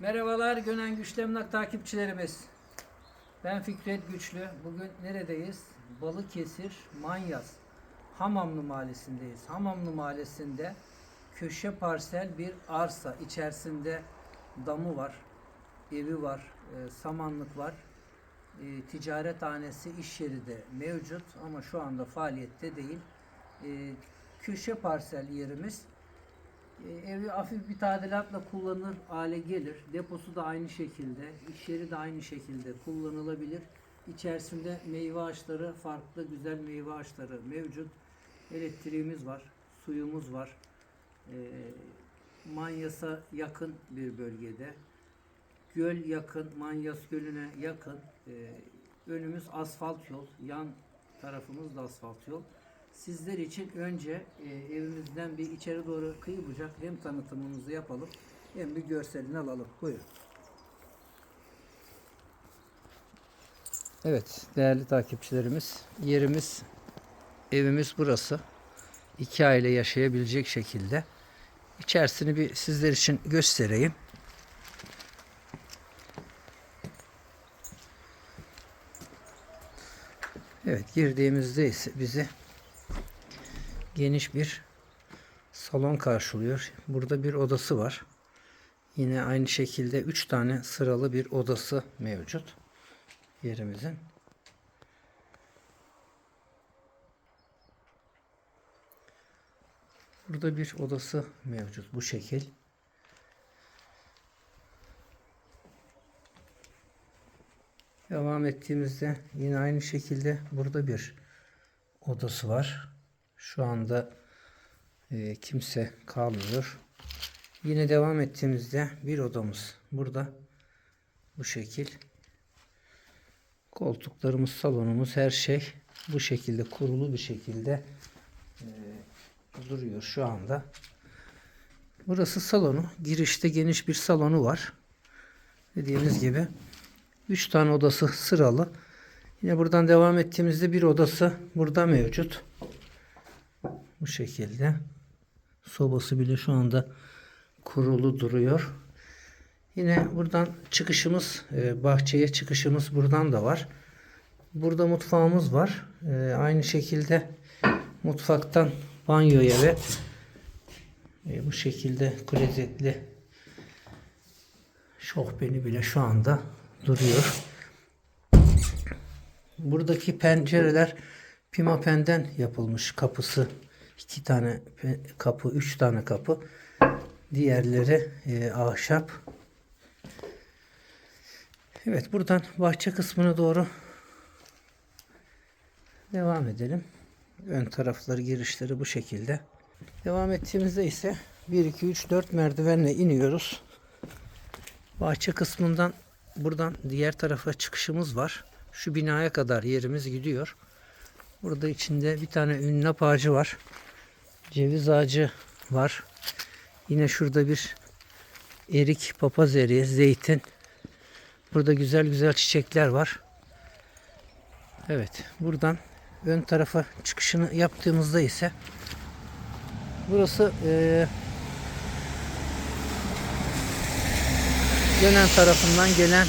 Merhabalar Gönen Güçlü Emlak takipçilerimiz. Ben Fikret Güçlü. Bugün neredeyiz? Balıkesir Manyas Hamamlı Mahallesi'ndeyiz. Hamamlı Mahallesi'nde köşe parsel bir arsa. İçerisinde damı var, evi var, e, samanlık var. E, ticarethanesi, iş yeri de mevcut ama şu anda faaliyette değil. E, köşe parsel yerimiz. E, Evi hafif bir tadilatla kullanılır hale gelir. Deposu da aynı şekilde, iş yeri de aynı şekilde kullanılabilir. İçerisinde meyve ağaçları, farklı güzel meyve ağaçları mevcut. Elektriğimiz var, suyumuz var. E, Manyas'a yakın bir bölgede. Göl yakın, Manyas Gölü'ne yakın. E, önümüz asfalt yol, yan tarafımız da asfalt yol. Sizler için önce e, evimizden bir içeri doğru kıyı bucak hem tanıtımımızı yapalım hem bir görselini alalım. Buyurun. Evet değerli takipçilerimiz yerimiz evimiz burası. İki aile yaşayabilecek şekilde. İçerisini bir sizler için göstereyim. Evet girdiğimizde ise bizi geniş bir salon karşılıyor. Burada bir odası var. Yine aynı şekilde 3 tane sıralı bir odası mevcut yerimizin. Burada bir odası mevcut bu şekil. Devam ettiğimizde yine aynı şekilde burada bir odası var. Şu anda e, kimse kalmıyor. Yine devam ettiğimizde bir odamız burada. Bu şekil. Koltuklarımız, salonumuz, her şey bu şekilde kurulu bir şekilde e, duruyor şu anda. Burası salonu. Girişte geniş bir salonu var. Dediğimiz gibi 3 tane odası sıralı. Yine buradan devam ettiğimizde bir odası burada mevcut. Bu şekilde. Sobası bile şu anda kurulu duruyor. Yine buradan çıkışımız, e, bahçeye çıkışımız buradan da var. Burada mutfağımız var. E, Aynı şekilde mutfaktan banyoya ve e, bu şekilde klozetli şofbeni bile şu anda duruyor. Buradaki pencereler Pimapen'den yapılmış kapısı. İki tane kapı, üç tane kapı. Diğerleri e, ahşap. Evet buradan bahçe kısmına doğru devam edelim. Ön tarafları girişleri bu şekilde. Devam ettiğimizde ise 1, 2, 3, 4 merdivenle iniyoruz. Bahçe kısmından buradan diğer tarafa çıkışımız var. Şu binaya kadar yerimiz gidiyor. Burada içinde bir tane ünlap ağacı var. Ceviz ağacı var. Yine şurada bir erik, papaz eriği, zeytin. Burada güzel güzel çiçekler var. Evet, buradan ön tarafa çıkışını yaptığımızda ise burası eee Gönen tarafından gelen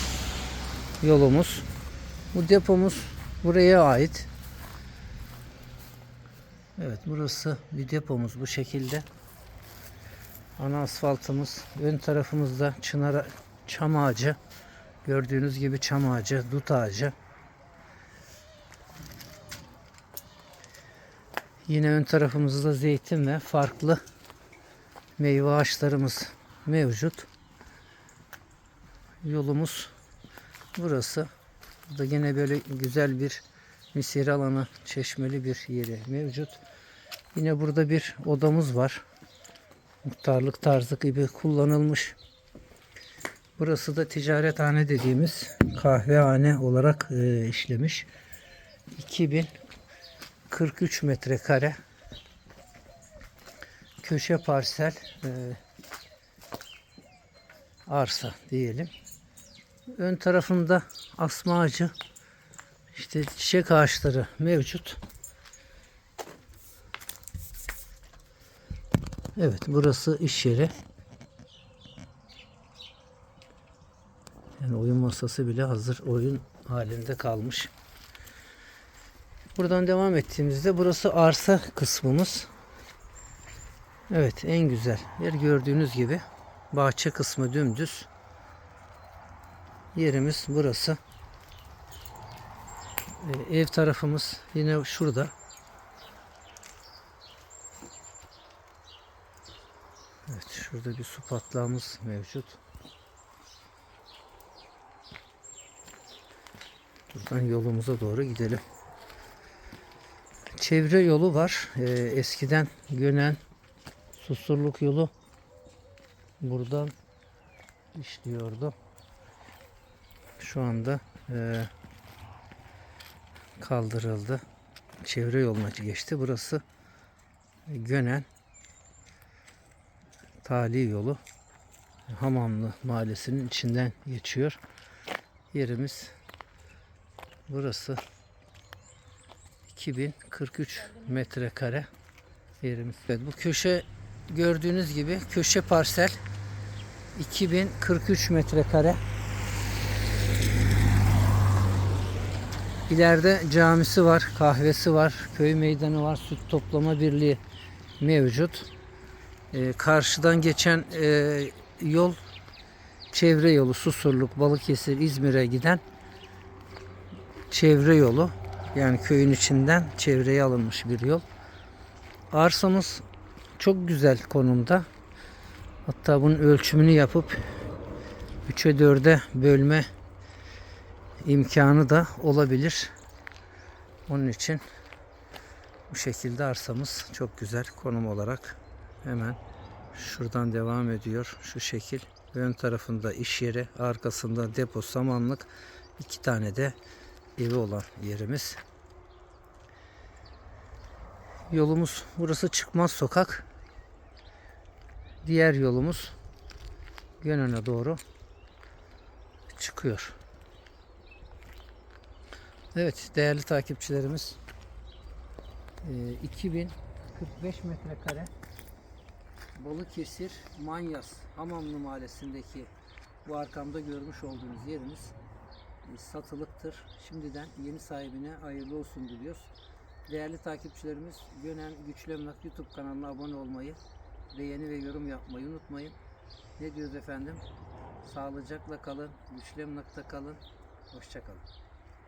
yolumuz. Bu depomuz buraya ait. Evet burası bir depomuz bu şekilde. Ana asfaltımız. Ön tarafımızda çınar çam ağacı. Gördüğünüz gibi çam ağacı, dut ağacı. Yine ön tarafımızda zeytin ve farklı meyve ağaçlarımız mevcut. Yolumuz burası. Burada yine böyle güzel bir misir alanı, çeşmeli bir yeri mevcut. Yine burada bir odamız var. Muhtarlık tarzı gibi kullanılmış. Burası da ticarethane dediğimiz kahvehane olarak e, işlemiş. 2043 metrekare köşe parsel e, arsa diyelim. Ön tarafında asma ağacı, işte çiçek ağaçları mevcut. Evet burası iş yeri. Yani oyun masası bile hazır oyun halinde kalmış. Buradan devam ettiğimizde burası arsa kısmımız. Evet en güzel yer gördüğünüz gibi bahçe kısmı dümdüz. Yerimiz burası. Ee, ev tarafımız yine şurada. Evet şurada bir su patlağımız mevcut. Buradan yolumuza doğru gidelim. Çevre yolu var. Ee, eskiden Gönen Susurluk yolu buradan işliyordu. Şu anda e, kaldırıldı. Çevre yoluna geçti. Burası Gönen Tali yolu Hamamlı mahallesinin içinden geçiyor. Yerimiz burası 2043 metrekare yerimiz. Evet, bu köşe gördüğünüz gibi köşe parsel 2043 metrekare. İleride camisi var, kahvesi var, köy meydanı var, süt toplama birliği mevcut. Ee, karşıdan geçen e, yol çevre yolu Susurluk, Balıkesir, İzmir'e giden çevre yolu. Yani köyün içinden çevreye alınmış bir yol. Arsamız çok güzel konumda. Hatta bunun ölçümünü yapıp 3'e 4'e bölme imkanı da olabilir. Onun için bu şekilde arsamız çok güzel konum olarak hemen şuradan devam ediyor. Şu şekil. Ön tarafında iş yeri, arkasında depo, samanlık, iki tane de evi olan yerimiz. Yolumuz burası çıkmaz sokak. Diğer yolumuz Gönen'e doğru çıkıyor. Evet değerli takipçilerimiz e, 2045 metrekare Balıkesir Manyas Hamamlı Mahallesi'ndeki bu arkamda görmüş olduğunuz yerimiz e, satılıktır. Şimdiden yeni sahibine hayırlı olsun diliyoruz. Değerli takipçilerimiz Gönen Güçlü Emlak YouTube kanalına abone olmayı, beğeni ve yorum yapmayı unutmayın. Ne diyoruz efendim? Sağlıcakla kalın, güçlü emlakta kalın. Hoşçakalın.